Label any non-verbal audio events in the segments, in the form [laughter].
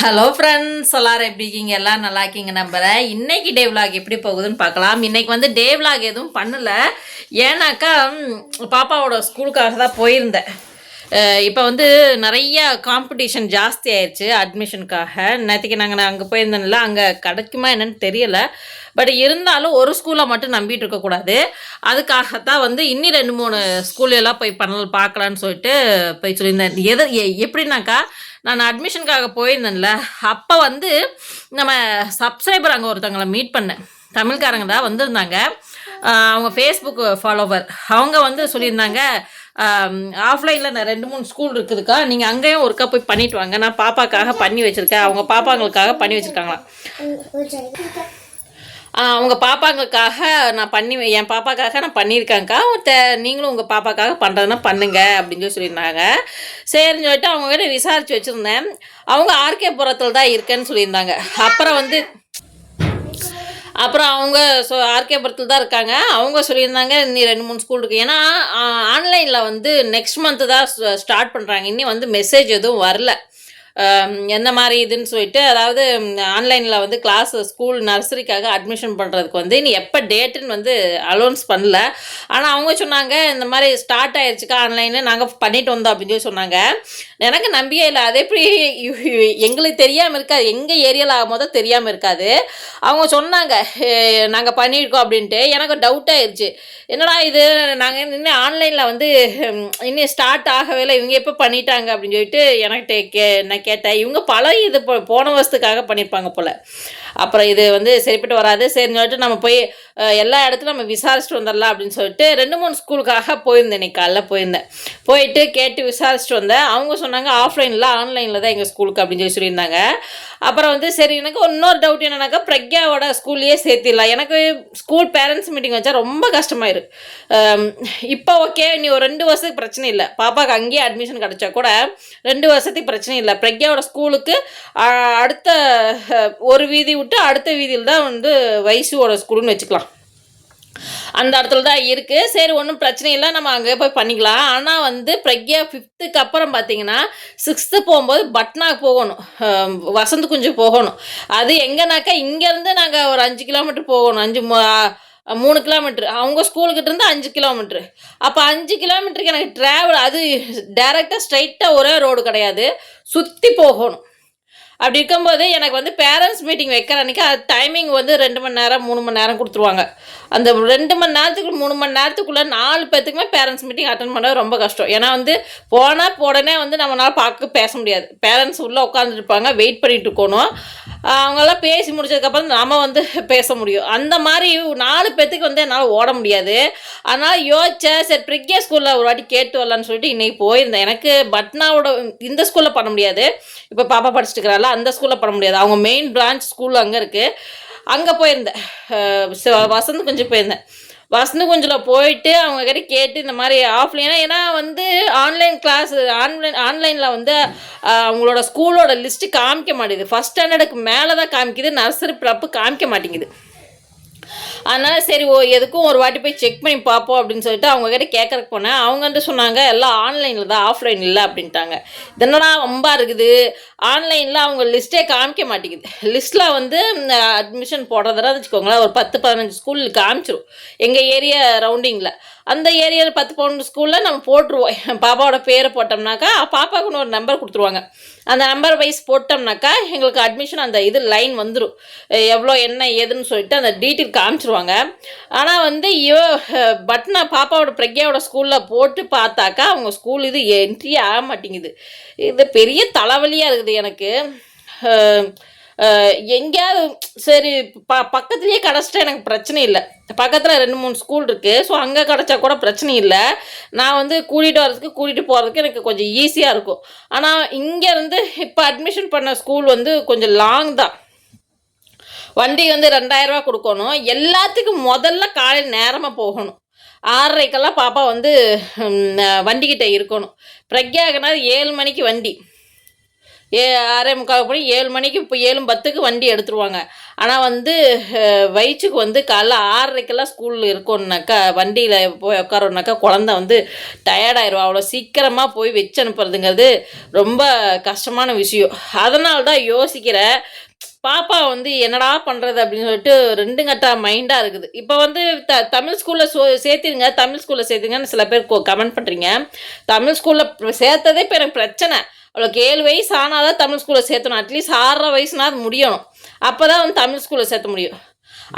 Hello friends எல்லாரும் எப்படி இருக்கீங்க? எல்லாம் நல்லா இருக்கீங்க நம்புகிறேன் இன்னைக்கு டே vlog எப்படி போகுதுன்னு பார்க்கலாம். இன்னைக்கு வந்து டே vlog எதுவும் பண்ணல. ஏன்னாக்கா பாப்பாவோட ஸ்கூலுக்காக தான் போயிருந்தேன். இப்போ வந்து நிறைய காம்படிஷன் ஜாஸ்தி ஆயிடுச்சு அட்மிஷனுக்காக நேற்றுக்கு நாங்கள் அங்கே போயிருந்தோம்ல அங்கே கிடைக்குமா என்னன்னு தெரியல. பட் இருந்தாலும் ஒரு ஸ்கூலை மட்டும் நம்பிட்டு இருக்கக்கூடாது அதுக்காகத்தான் வந்து இன்னி ரெண்டு மூணு ஸ்கூல் எல்லாம் போய் பண்ணல பார்க்கலான்னு சொல்லிட்டு போய் சொல்லியிருந்தேன். எது எ- எப்படின்னாக்கா நான் அட்மிஷனுக்காக போயிருந்தேன்ல அப்போ வந்து நம்ம சப்ஸ்கிரைபர் அங்கே ஒருத்தவங்களை மீட் பண்ணேன். தமிழ்காரங்க தான் வந்திருந்தாங்க. அவங்க ஃபேஸ்புக் ஃபாலோவர் அவங்க வந்து சொல்லியிருந்தாங்க ஆஃப்லைனில் நான் ரெண்டு மூணு ஸ்கூல் இருக்குதுக்கா நீங்கள் அங்கேயும் ஒருக்கா போய் பண்ணிட்டு வாங்க. நான் பாப்பாக்காக பண்ணி வச்சுருக்கேன். அவங்க பாப்பாங்களுக்காக பண்ணி வச்சுருக்காங்களா அவங்க பாப்பாங்களுக்காக நான் பண்ணி என் பாப்பாக்காக நான் பண்ணியிருக்கேன்க்கா. ஒருத்த நீங்களும் உங்கள் பாப்பாக்காக பண்ணுறதுனா பண்ணுங்க அப்படின்னு சொல்லி சொல்லியிருந்தாங்க. சரின்னு சொல்லிட்டு அவங்க கிட்ட விசாரித்து வச்சுருந்தேன். அவங்க ஆர்கே புறத்தில் தான் இருக்கேன்னு சொல்லியிருந்தாங்க. அப்புறம் வந்து அப்புறம் அவங்க ஸோ ஆர்கேபுரத்தில் தான் இருக்காங்க. அவங்க சொல்லியிருந்தாங்க இன்னி ரெண்டு மூணு ஸ்கூல் இருக்குது ஏன்னா ஆன்லைனில் வந்து நெக்ஸ்ட் மந்த்து தான் ஸ்டார்ட் பண்ணுறாங்க இன்னும் வந்து மெசேஜ் எதுவும் வரல. எந்த மாதிரி இதுன்னு சொல்லிட்டு அதாவது ஆன்லைனில் வந்து கிளாஸ் ஸ்கூல் நர்சரிக்காக அட்மிஷன் பண்ணுறதுக்கு வந்து நீ எப்போ டேட்டுன்னு வந்து அலௌன்ஸ் பண்ணல. ஆனால் அவங்க சொன்னாங்க இந்த மாதிரி ஸ்டார்ட் ஆயிடுச்சுக்கா ஆன்லைனில் நாங்கள் பண்ணிட்டு வந்தோம் அப்படின்னு சொல்லி சொன்னாங்க. எனக்கு நம்பியே இல்லை. அது எப்படி எங்களுக்கு தெரியாமல் இருக்காது எங்கள் ஏரியாவில் ஆகும்போதோ தெரியாமல் இருக்காது. அவங்க சொன்னாங்க நாங்கள் பண்ணியிருக்கோம் அப்படின்ட்டு. எனக்கு டவுட் ஆயிடுச்சு என்னடா இது? நாங்கள் இன்னும் ஆன்லைனில் வந்து இன்னும் ஸ்டார்ட் ஆகவே இல்லை. இவங்க எப்போ பண்ணிட்டாங்க அப்படின்னு சொல்லிட்டு எனக்கு கே கேட்டேன். இவங்க பல இது போன வருஷத்துக்காக பண்ணியிருப்பாங்க போல். அப்புறம் இது வந்து சரிப்பட்டு வராது. சரின்னு சொல்லிட்டு நம்ம போய் எல்லா இடத்துலையும் நம்ம விசாரிச்சுட்டு வந்துடலாம் அப்படின்னு சொல்லிட்டு ரெண்டு மூணு ஸ்கூலுக்காக போயிருந்தேன் இன்னைக்கு காலைல போயிருந்தேன். போயிட்டு கேட்டு விசாரிச்சுட்டு வந்தேன். அவங்க சொன்னாங்க ஆஃப்லைனில் ஆன்லைனில் தான் எங்கள் ஸ்கூலுக்கு அப்படின்னு சொல்லி சொல்லியிருந்தாங்க. அப்புறம் வந்து சரி எனக்கு இன்னொரு டவுட் என்னன்னாக்கா பிரக்யாவோட ஸ்கூல்லையே சேர்த்திடலாம். எனக்கு ஸ்கூல் பேரண்ட்ஸ் மீட்டிங் வச்சா ரொம்ப கஷ்டமாயிரு இப்போ ஓகே நீ ஒரு ரெண்டு வருஷத்துக்கு பிரச்சனை இல்லை. பாப்பாவுக்கு அங்கேயே அட்மிஷன் கிடச்சா கூட ரெண்டு வருஷத்துக்கு பிரச்சனை இல்லை. பிரக்யாவோட ஸ்கூலுக்கு அடுத்த ஒரு வீதி விட்டு அடுத்த வீதியில் தான் வந்து வைசுவோட ஸ்கூல்னு வச்சுக்கலாம். அந்த இடத்துல தான் இருக்குது சரி ஒன்றும் பிரச்சனை இல்லை. நம்ம அங்கே போய் பண்ணிக்கலாம். ஆனால் வந்து பிரக்யா ஃபிஃப்த்துக்கு அப்புறம் பார்த்தீங்கன்னா சிக்ஸ்த்து போகும்போது பட்னாக்கு போகணும். வசந்த் குஞ்சு போகணும். அது எங்கேனாக்கா இங்கேருந்து நாங்கள் ஒரு அஞ்சு கிலோமீட்டர் போகணும். அஞ்சு மூணு கிலோமீட்ரு அவங்க ஸ்கூலுக்கிட்ட இருந்து அஞ்சு கிலோமீட்ரு அப்போ அஞ்சு கிலோமீட்டருக்கு எனக்கு ட்ராவல் அது டேரெக்டாக ஸ்ட்ரைட்டாக ஒரே ரோடு கிடையாது. சுற்றி போகணும். அப்படி இருக்கும்போது எனக்கு வந்து பேரண்ட்ஸ் மீட்டிங் வைக்கிற அன்றைக்கி அது டைமிங் வந்து ரெண்டு மணி நேரம் மூணு மணி நேரம் கொடுத்துருவாங்க. அந்த ரெண்டு மணி நேரத்துக்கு மூணு மணி நேரத்துக்குள்ளே நாலு பேர்த்துக்குமே பேரண்ட்ஸ் மீட்டிங் அட்டன் பண்ண ரொம்ப கஷ்டம். ஏன்னா வந்து போனால் உடனே வந்து நம்மளால் பார்க்க பேச முடியாது. பேரண்ட்ஸ் உள்ளே உட்காந்துருப்பாங்க வெயிட் பண்ணிட்டு இருக்கணும். அவங்களாம் பேசி முடிச்சதுக்கப்புறம் நாம் வந்து பேச முடியும். அந்த மாதிரி நாலு பேர்த்துக்கு வந்து என்னால் ஓட முடியாது. அதனால் யோசிச்சேன் சரி பிரிக்கே ஸ்கூலில் ஒரு வாட்டி கேட்டு வரலான்னு சொல்லிட்டு இன்றைக்கி போயிருந்தேன். எனக்கு பட்னாவோட இந்த ஸ்கூலில் பண்ண முடியாது. இப்போ பாப்பா படிச்சுட்டு இருக்கிறாள் அந்த ஸ்கூலில் பண்ண முடியாது. அவங்க மெயின் பிரான்ச் ஸ்கூல் அங்கே இருக்குது அங்கே போயிருந்தேன். வசந்த் கொஞ்சம் போயிருந்தேன். வசந்த குஞ்சில் போயிட்டு அவங்க கிட்ட கேட்டு இந்த மாதிரி ஆஃப்லைனாக ஏன்னா வந்து ஆன்லைன் கிளாஸ் ஆன்லைன் ஆன்லைனில் வந்து அவங்களோட ஸ்கூலோட லிஸ்ட்டு காமிக்க மாட்டேங்குது. ஃபஸ்ட் ஸ்டாண்டர்டுக்கு மேலே தான் காமிக்குது. நர்சரி ப்ரப்பு காமிக்க மாட்டேங்குது. அதனால் சரி ஓ எதுக்கும் ஒரு வாட்டி போய் செக் பண்ணி பார்ப்போம் அப்படின்னு சொல்லிட்டு அவங்க கிட்ட கேட்கறக்கு போனேன். அவங்க வந்து சொன்னாங்க எல்லாம் ஆன்லைனில் தான் ஆஃப்லைன் இல்லை அப்படின்ட்டாங்க. இதென்னடா ரொம்ப இருக்குது? ஆன்லைனில் அவங்க லிஸ்ட்டே காமிக்க மாட்டேங்குது. லிஸ்ட்டில் வந்து அட்மிஷன் போடுறதெல்லாம் வச்சுக்கோங்களேன் ஒரு பத்து பதினஞ்சு ஸ்கூல் காமிச்சிரும். எங்கள் ஏரியா ரவுண்டிங்கில் அந்த ஏரியாவில் பத்து பவுண்ட் ஸ்கூலில் நம்ம போட்டுருவோம். பாப்பாவோட பேரை போட்டோம்னாக்கா பாப்பாவுக்குன்னு ஒரு நம்பர் கொடுத்துருவாங்க. அந்த நம்பர் வைஸ் போட்டோம்னாக்கா எங்களுக்கு அட்மிஷன் அந்த இது லைன் வந்துடும் எவ்வளோ என்ன ஏதுன்னு சொல்லிட்டு அந்த டீட்டெயில் காமிச்சிருவாங்க. ஆனால் வந்து இவ பட்னா பாப்பாவோட பிரக்யாவோட ஸ்கூலில் போட்டு பார்த்தாக்கா அவங்க ஸ்கூல் இது என்ட்ரி ஆக மாட்டேங்குது. இது பெரிய தலைவலியாக இருக்குது எனக்கு. எங்கேயாவது சரி ப பக்கத்துலேயே கிடச்சிட்டா எனக்கு பிரச்சனை இல்லை. பக்கத்தில் ரெண்டு மூணு ஸ்கூல் இருக்குது ஸோ அங்கே கிடச்சா கூட பிரச்சனை இல்லை. நான் வந்து கூட்டிகிட்டு வரதுக்கு கூட்டிகிட்டு போகிறதுக்கு எனக்கு கொஞ்சம் ஈஸியாக இருக்கும். ஆனால் இங்கேருந்து இப்போ அட்மிஷன் பண்ண ஸ்கூல் வந்து கொஞ்சம் லாங் தான். வண்டி வந்து ரெண்டாயிரரூவா கொடுக்கணும். எல்லாத்துக்கும் முதல்ல காலையில் நேரமாக போகணும். ஆறரைக்கெல்லாம் பாப்பா வந்து வண்டிக்கிட்ட இருக்கணும். பிரக்யாகனா ஏழு மணிக்கு வண்டி. ஏ ஆறே முக்கால் மணி ஏழு மணிக்கு இப்போ ஏழு பத்துக்கு வண்டி எடுத்துருவாங்க. ஆனால் வந்து வயிற்றுக்கு வந்து காலைல ஆறரைக்கெல்லாம் ஸ்கூலில் இருக்கணுனாக்கா வண்டியில் போய் உட்காரோனாக்கா குழந்த வந்து டயர்டாயிரும் அவ்வளோ சீக்கிரமாக போய் வச்சு அனுப்புறதுங்கிறது ரொம்ப கஷ்டமான விஷயம். அதனால தான் யோசிக்கிறேன். பாப்பா வந்து என்னடா பண்ணுறது அப்படின்னு சொல்லிட்டு ரெண்டு கட்டா மைண்டாக இருக்குது. இப்போ வந்து த தமிழ் ஸ்கூலில் சோ சேர்த்திருங்க தமிழ் ஸ்கூலில் சேர்த்துங்கன்னு சில பேர் கமெண்ட் பண்ணுறீங்க தமிழ் ஸ்கூலில் சேர்த்ததே இப்போ எனக்கு பிரச்சனை. அவளுக்கு ஏழு வயசு ஆனால் தான் தமிழ் ஸ்கூலில் சேர்த்தணும். அட்லீஸ்ட் ஆறரை வயசுனா அது முடியணும். அப்போ தான் வந்து தமிழ் ஸ்கூலில் சேர்த்த முடியும்.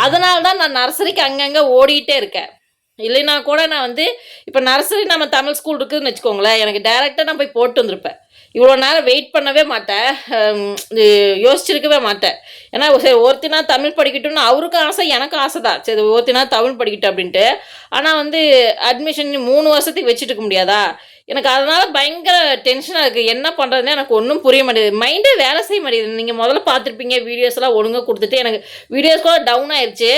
அதனால தான் நான் நர்சரிக்கு அங்கங்கே ஓடிக்கிட்டே இருக்கேன். இல்லைன்னா கூட நான் வந்து இப்போ நர்சரி நம்ம தமிழ் ஸ்கூல் இருக்குதுன்னு வச்சுக்கோங்களேன். எனக்கு டேரெக்டாக நான் போய் போட்டு வந்திருப்பேன். இவ்வளோ நேரம் வெயிட் பண்ணவே மாட்டேன். யோசிச்சிருக்கவே மாட்டேன். ஏன்னா சரி ஒருத்தினா தமிழ் படிக்கட்டும்னு அவருக்கும் ஆசை எனக்கும் ஆசை தான் சரி ஒருத்தினா தமிழ் படிக்கட்டும் அப்படின்ட்டு. ஆனால் வந்து அட்மிஷன் மூணு வருஷத்துக்கு வச்சுட்டு இருக்க முடியாதா? எனக்கு அதனால் பயங்கர டென்ஷனாக இருக்குது என்ன பண்ணுறதுன்னு எனக்கு ஒன்றும் புரிய மாட்டேங்குது. மைண்டே வேலை செய்ய மாட்டேங்குது. நீங்கள் முதல்ல பார்த்துருப்பீங்க. வீடியோஸ்லாம் ஒழுங்காக கொடுத்துட்டு எனக்கு வீடியோஸ் கூட டவுன் ஆயிடுச்சு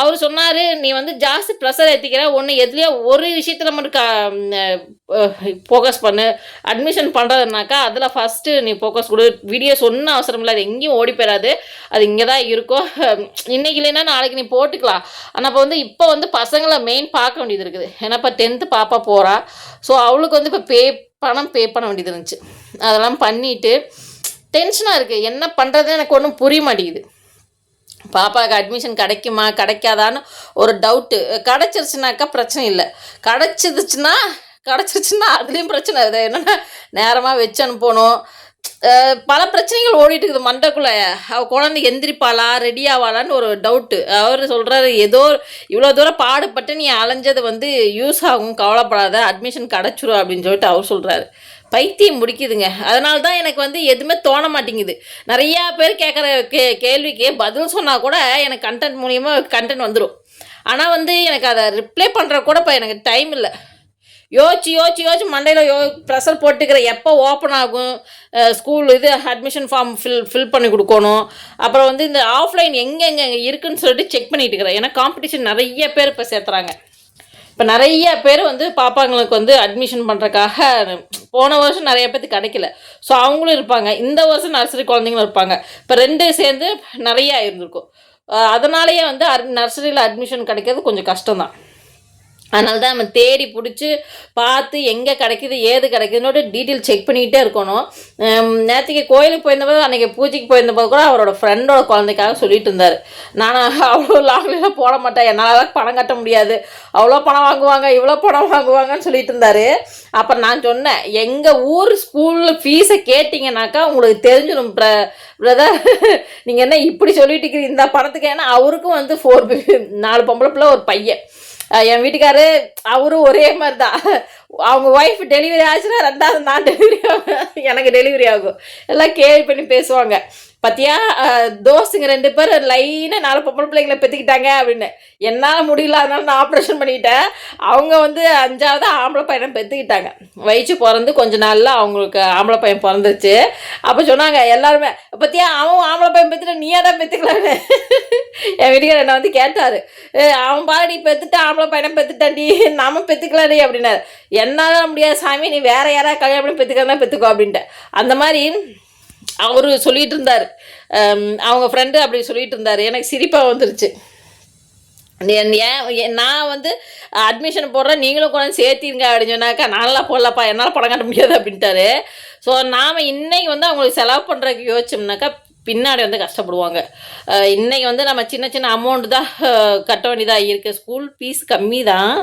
அவர் சொன்னார் நீ வந்து ஜாஸ்தி ப்ரெஷர் ஏற்றிக்கிற ஒன்று எதுலேயோ ஒரு விஷயத்தில் மட்டும் கா ஃபோக்கஸ் பண்ணு. அட்மிஷன் பண்ணுறதுனாக்கா அதில் ஃபஸ்ட்டு நீ ஃபோக்கஸ் கொடு. வீடியோஸ் ஒன்றும் அவசரம் இல்லை அது எங்கேயும் ஓடி போயிடாது அது இங்கே தான் இருக்கும். [laughs] இன்றைக்கி இல்லைன்னா நாளைக்கு நீ போட்டுக்கலாம். ஆனால் இப்போ வந்து இப்போ வந்து பசங்களை மெயின் பார்க்க வேண்டியது இருக்குது. ஏன்னா இப்போ டென்த்து பாப்பா போகிறா ஸோ அவளுக்கு வந்து இப்போ பே பணம் பே பண்ண வேண்டியது இருந்துச்சு. அதெல்லாம் பண்ணிவிட்டு டென்ஷனாக இருக்குது என்ன பண்ணுறதுன்னு எனக்கு ஒன்றும் புரிய மாட்டேங்குது. பாப்பாவுக்கு அட்மிஷன் கிடைக்குமா கிடைக்காதான்னு ஒரு டவுட்டு கிடச்சிருச்சுனாக்கா பிரச்சனை இல்லை. கிடச்சிதுச்சுன்னா கிடச்சிருச்சுன்னா அதுலேயும் பிரச்சனை இது என்னென்னா நேரமாக வச்சு அனுப்பணும். பல பிரச்சனைகள் ஓடிட்டு இருக்குது மண்டக்குள்ளே. அவள் குழந்தை எந்திரிப்பாளா ரெடி ஆவாளான்னு ஒரு டவுட்டு அவர் சொல்கிறாரு ஏதோ இவ்வளோ தூரம் பாடுபட்டு நீ அலைஞ்சது வந்து யூஸ் ஆகும் கவலைப்படாத அட்மிஷன் கிடச்சிரும் அப்படின்னு சொல்லிட்டு அவர் சொல்கிறாரு பைத்தியம் முடிக்குதுங்க அதனால தான் எனக்கு வந்து எதுவுமே தோண மாட்டேங்குது. நிறையா பேர் கேட்குற கே கேள்விக்கு பதில் சொன்னால் கூட எனக்கு கண்டென்ட் மூலியமாக கண்டென்ட் வந்துடும் ஆனால் வந்து எனக்கு அதை ரிப்ளை பண்ணுற கூட இப்போ எனக்கு டைம் இல்லை. யோசிச்சு யோசிச்சு யோசிச்சு மண்டையில் யோ ப்ரெஷர் போட்டுக்கிற எப்போ ஓப்பன் ஆகும்? ஸ்கூல் இது அட்மிஷன் ஃபார்ம் ஃபில் ஃபில் பண்ணி கொடுக்கணும். அப்புறம் வந்து இந்த ஆஃப்லைன் எங்கே எங்கே இருக்குன்னு சொல்லிட்டு செக் பண்ணிட்டு இருக்கிறேன். ஏன்னா காம்படிஷன் நிறைய பேர் இப்போ சேர்த்துறாங்க. இப்போ நிறைய பேர் வந்து பாப்பாங்களுக்கு வந்து அட்மிஷன் பண்ணுறக்காக போன வருஷம் நிறைய பேர்த்து கிடைக்கல. ஸோ அவங்களும் இருப்பாங்க. இந்த வருஷம் நர்சரி குழந்தைங்களும் இருப்பாங்க. இப்போ ரெண்டு சேர்ந்து நிறையா இருந்திருக்கும். அதனாலேயே வந்து நர்சரியில் அட்மிஷன் கிடைக்கிறது கொஞ்சம் கஷ்டம்தான். அதனால தான் நம்ம தேடி பிடிச்சி பார்த்து எங்கே கிடைக்குது ஏது கிடைக்குதுன்னு டீட்டெயில் செக் பண்ணிக்கிட்டே இருக்கணும். நேற்றுக்கு கோயிலுக்கு போயிருந்தபோது அன்றைக்கி பூஜைக்கு போயிருந்தபோது கூட அவரோட ஃப்ரெண்டோட குழந்தைக்காக சொல்லிட்டு இருந்தார். நான் அவ்வளோ லாங்லாம் போட மாட்டேன். என்னால் பணம் கட்ட முடியாது. அவ்வளோ பணம் வாங்குவாங்க இவ்வளோ பணம் வாங்குவாங்கன்னு சொல்லிட்டு இருந்தார். அப்போ நான் சொன்னேன் எங்கள் ஊர் ஸ்கூலில் ஃபீஸை கேட்டிங்கனாக்கா உங்களுக்கு தெரிஞ்சிடும் ப்ர பிரதர் நீங்கள் என்ன இப்படி சொல்லிட்டு இருக்கிறீங்க? இந்த பணத்துக்கு ஏன்னா அவருக்கும் வந்து ஃபோர் நாலு பொம்பளை பிள்ளை ஒரு பையன். என் வீட்டுக்காரு அவரும் ஒரே மாதிரி தான் அவங்க ஒய்ஃப் டெலிவரி ஆச்சுன்னா ரெண்டாவது நான் டெலிவரி எனக்கு டெலிவரி ஆகும். எல்லாம் கேள்வி பண்ணி பேசுவாங்க. பார்த்தியா தோஸ்துங்க ரெண்டு பேர் லைனாக நாலு பொம்பளை பிள்ளைங்களை பெற்றுக்கிட்டாங்க அப்படின்னு. என்னால் முடியல அதனால நான் ஆப்ரேஷன் பண்ணிக்கிட்டேன் அவங்க வந்து அஞ்சாவது ஆம்பளை பையனை பெற்றுக்கிட்டாங்க வயிற்று பிறந்து கொஞ்ச நாளில் அவங்களுக்கு ஆம்பளை பையன் பிறந்துச்சு அப்போ சொன்னாங்க எல்லாருமே பார்த்தியா அவன் ஆம்பளை பையன் பெற்றுட்டு நீயா தான் பெற்றுக்கலான்னு என் வீட்டுக்கார் என்னை வந்து கேட்டார். அவன் பாடி பெற்றுட்டு ஆம்பளை பையனை பெற்றுட்டாண்டி நாம பெற்றுக்கலாடி அப்படின்னாரு. என்னால் முடியாது சாமி நீ வேற யாராவது கல்யாணம் பெற்றுக்கிறதா பெற்றுக்கோ அப்படின்ட்டு. அந்த மாதிரி அவர் சொல்லிட்டு இருந்தார். அவங்க ஃப்ரெண்டு அப்படி சொல்லிட்டு இருந்தார். எனக்கு சிரிப்பாக வந்துருச்சு. ஏன் நான் வந்து அட்மிஷன் போடுறேன் நீங்களும் கூட சேர்த்திருங்க அப்படின்னு சொன்னாக்கா நான்லாம் போடலப்பா என்னால் படம் காட்ட முடியாது அப்படின்ட்டாரு. ஸோ நாம் இன்னைக்கு வந்து அவங்களுக்கு செலவு பண்ணுறதுக்கு யோசிச்சோம்னாக்கா பின்னாடி வந்து கஷ்டப்படுவாங்க. இன்றைக்கி வந்து நம்ம சின்ன சின்ன அமௌண்ட் தான் கட்ட வேண்டியதாக இருக்குது ஸ்கூல் ஃபீஸ் கம்மி தான்.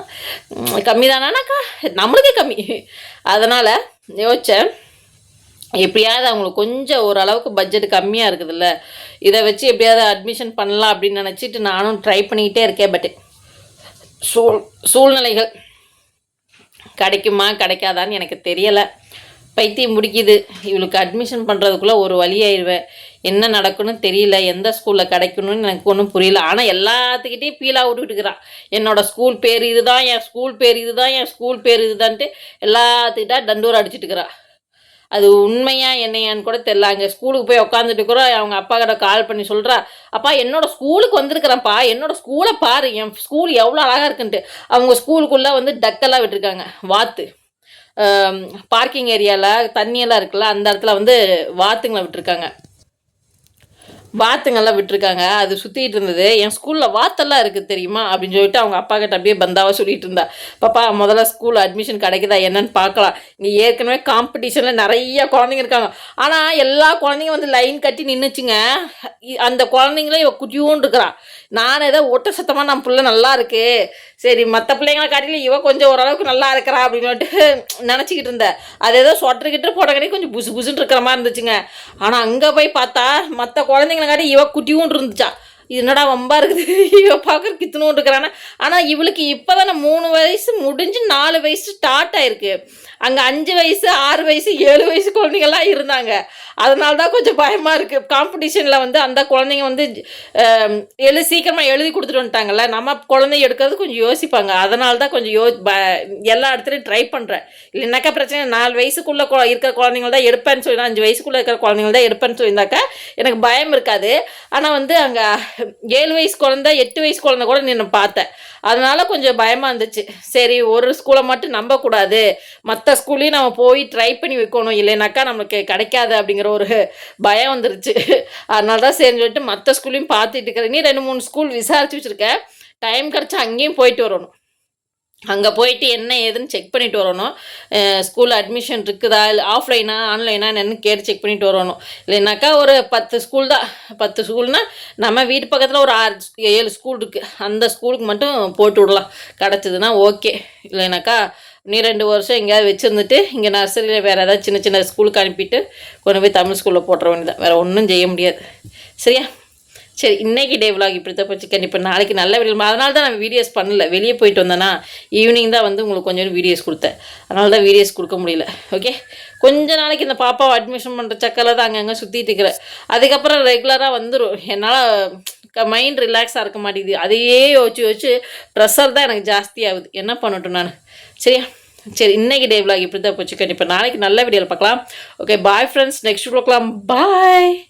கம்மி தானாக்கா நம்மளுக்கே கம்மி. அதனால் யோசித்தேன் எப்படியாவது அவங்களுக்கு கொஞ்சம் ஓரளவுக்கு பட்ஜெட் கம்மியாக இருக்குதுல்ல. இதை வச்சு எப்படியாவது அட்மிஷன் பண்ணலாம் அப்படின்னு நினச்சிட்டு நானும் ட்ரை பண்ணிக்கிட்டே இருக்கேன் பட் சூழ் சூழ்நிலைகள் கிடைக்குமா கிடைக்காதான்னு எனக்கு தெரியலை. பைத்தியம் முடிக்குது இவளுக்கு அட்மிஷன் பண்ணுறதுக்குள்ளே ஒரு வழி ஆயிடுவேன் என்ன நடக்குன்னு தெரியல. எந்த ஸ்கூலில் கிடைக்கணும்னு எனக்கு ஒன்றும் புரியல. ஆனால் எல்லாத்துக்கிட்டையும் ஃபீலாக விட்டுக்கிட்டு இருக்கிறான் ஸ்கூல் பேர் இதுதான் என் ஸ்கூல் பேர் இதுதான் என் ஸ்கூல் பேர் இதுதான்ட்டு எல்லாத்துக்கிட்டா டண்டூர் அடிச்சிட்டு அது உண்மையா என்னையான்னு கூட தெரில அங்கே ஸ்கூலுக்கு போய் உட்காந்துட்டு கூட அவங்க அப்பா கிட்ட கால் பண்ணி சொல்கிறா அப்பா என்னோட ஸ்கூலுக்கு வந்திருக்கிறேன்ப்பா. என்னோட ஸ்கூலை பாரு. என் ஸ்கூல் எவ்வளோ அழகாக இருக்குன்ட்டு. அவங்க ஸ்கூலுக்குள்ளே வந்து டக்கெல்லாம் விட்டுருக்காங்க. வாத்து. பார்க்கிங் ஏரியாவில் தண்ணியெல்லாம் இருக்குல்ல அந்த இடத்துல வந்து வாத்துங்களை விட்டுருக்காங்க. வாத்துங்கெல்லாம் விட்டுருக்காங்க. அது சுற்றிட்டு இருந்தது. என் ஸ்கூலில் வாத்தெல்லாம் இருக்குது தெரியுமா? அப்படின்னு சொல்லிட்டு அவங்க அப்பா கிட்ட அப்படியே பந்தாவாக சொல்லிட்டு இருந்தா. பாப்பா முதல்ல ஸ்கூல் அட்மிஷன் கிடைக்குதா? என்னன்னு பார்க்கலாம். இங்கே ஏற்கனவே காம்படிஷனில் நிறைய குழந்தைங்க இருக்காங்க. ஆனால் எல்லா குழந்தைங்க வந்து லைன் கட்டி நின்றுச்சுங்க அந்த குழந்தைங்களே இவ குட்டியூன் இருக்கிறா. நான் ஏதோ ஒட்ட சத்தமாக நம்ம பிள்ளை நல்லா இருக்கு. சரி மற்ற பிள்ளைங்களை காட்டிலும் இவ கொஞ்சம் ஓரளவுக்கு நல்லா இருக்கிறா. அப்படின்னு சொல்லிட்டு நினச்சிக்கிட்டு இருந்தேன். அது ஏதோ சொட்டர்கிட்ட போட்டக்கடி கொஞ்சம் புசு புசுன்னு இருக்கிற மாதிரி இருந்துச்சுங்க. ஆனால் அங்கே போய் பார்த்தா மற்ற குழந்தைங்க காட்டி இவ குட்டியும் இருந்துச்சா. இது என்னடா வம்பா இருக்குது? [laughs] இவ பார்க்குற கித்தணும் இருக்கிறானா? ஆனால் இவளுக்கு இப்போ தானே மூணு வயசு முடிஞ்சு நாலு வயசு ஸ்டார்ட் ஆயிருக்கு. அங்கே அஞ்சு வயசு ஆறு வயசு ஏழு வயசு குழந்தைங்கள்லாம் இருந்தாங்க. அதனால தான் கொஞ்சம் பயமாக இருக்குது காம்படிஷனில் வந்து அந்த குழந்தைங்க வந்து எழு சீக்கிரமாக எழுதி கொடுத்துட்டு வந்துட்டாங்கல்ல? நம்ம குழந்தை எடுக்கிறது கொஞ்சம் யோசிப்பாங்க. அதனால தான் கொஞ்சம் யோ ப எல்லா இடத்துலையும் ட்ரை பண்ணுறேன் இல்லைனாக்கா பிரச்சனை நாலு வயசுக்குள்ளே கு இருக்கிற குழந்தைங்கள தான் எடுப்பேன்னு சொல்லி அஞ்சு வயசுக்குள்ளே இருக்கிற குழந்தைங்கள தான் எடுப்பேன்னு சொல்லியிருந்தாக்கா எனக்கு பயம் இருக்காது. ஆனால் வந்து அங்கே ஏழு வயசு குழந்தை எட்டு வயசு குழந்தை கூட நின்று பார்த்தேன். அதனால கொஞ்சம் பயமாக இருந்துச்சு. சரி ஒரு ஸ்கூலை மட்டும் நம்பக்கூடாது. மற்ற மற்ற ஸ்கூல்லையும் நம்ம போய் ட்ரை பண்ணி வைக்கணும். இல்லைனாக்கா நம்மளுக்கு கிடைக்காது அப்படிங்கிற ஒரு பயம் வந்துருச்சு. அதனால தான் சரின்னு சொல்லிட்டு மற்ற ஸ்கூல்லையும் பார்த்துட்டு இருக்கிறேன் நீ ரெண்டு மூணு ஸ்கூல் விசாரிச்சு வச்சுருக்கேன். டைம் கிடச்சா அங்கேயும் போயிட்டு வரணும். அங்கே போயிட்டு என்ன ஏதுன்னு செக் பண்ணிட்டு வரணும். ஸ்கூல் அட்மிஷன் இருக்குதா? இல்லை ஆஃப்லைனா ஆன்லைனா என்னென்னு கேட்டு செக் பண்ணிட்டு வரணும். இல்லைனாக்கா ஒரு பத்து ஸ்கூல் தான். பத்து ஸ்கூல்னால் நம்ம வீட்டு பக்கத்தில் ஒரு ஆறு ஏழு ஸ்கூல் இருக்குது அந்த ஸ்கூலுக்கு மட்டும் போட்டு விடலாம். கிடச்சிதுன்னா ஓகே இல்லைனாக்கா நீ ரெண்டு வருஷம் எங்கேயாவது வச்சுருந்துட்டு இங்கே நர்சரியில் வேறு ஏதாவது சின்ன சின்ன ஸ்கூலுக்கு அனுப்பிட்டு கொண்டு போய் தமிழ் ஸ்கூலில் போட்டுற வேண்டியதான் வேறு ஒன்றும் செய்ய முடியாது. சரியா? சரி இன்றைக்கி டே விலாக் இப்படி தான் போச்சு கண்டிப்பாக நாளைக்கு நல்ல வீடியோ அதனால தான் நான் வீடியோஸ் பண்ணல. வெளியே போயிட்டு வந்தேன்னா ஈவினிங் தான் வந்து உங்களுக்கு கொஞ்சம் வீடியோஸ் கொடுத்தேன். அதனால தான் வீடியோஸ் கொடுக்க முடியல. ஓகே கொஞ்ச நாளைக்கு இந்த பாப்பாவை அட்மிஷன் பண்ணுற சக்கரில் தான் அங்கங்கே சுற்றிட்டு இருக்கிறேன். அதுக்கப்புறம் ரெகுலராக வந்துடும் என்னால் மைண்ட் ரிலாக்ஸாக இருக்க மாட்டேங்குது. அதையே யோசிச்சு யோசிச்சு ப்ரெஷர் தான் எனக்கு ஜாஸ்தியாகுது என்ன பண்ணட்டும் நான்? சரியா? சரி இன்னைக்கு டே vlog இப்படி தான் போச்சு. கண்டிப்பாக நாளைக்கு நல்ல வீடியோவில் பார்க்கலாம். ஓகே பாய் ஃப்ரெண்ட்ஸ் நெக்ஸ்ட் பார்க்கலாம். பாய்